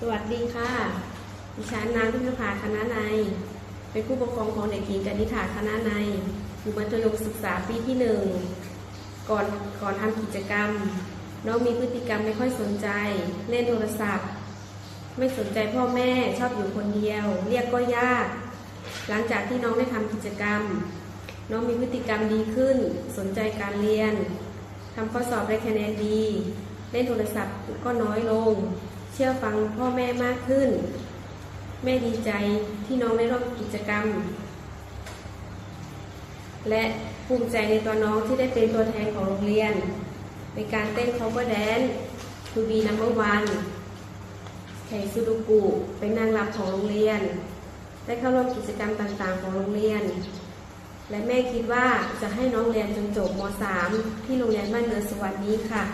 สวัสดีค่ะ ดิฉันนางพิมพาคณะในยเป็นผู้ปกครองของเด็กหญิงกนิษฐาคณะในยอยู่มัธยมศึกษาปีที่หนึ่ง ก่อนก่อนทำกิจกรรม น้องมีพฤติกรรมไม่ค่อยสนใจ เล่นโทรศัพท์ ไม่สนใจพ่อแม่ชอบอยู่คนเดียว เรียกก็ยาก หลังจากที่น้องได้ทำกิจกรรม น้องมีพฤติกรรมดีขึ้น สนใจการเรียนทำข้อสอบได้คะแนนดี เล่นโทรศัพท์ก็น้อยลง เชื่อฟังพ่อแม่มากขึ้น แม่ดีใจที่น้องได้ร่วมกิจกรรม และภูมิใจในตัวน้องที่ได้เป็นตัวแทนของโรงเรียน ในการเต้น cover dance to be number one แข่งซูดูกุเป็นนางรำของโรงเรียน ได้เข้าร่วมกิจกรรมต่างๆ ของโรงเรียน และแม่คิดว่าจะให้น้องเรียนจนจบม .3 ที่โรงเรียนบ้านเนินสวรรค์นี้ค่ะ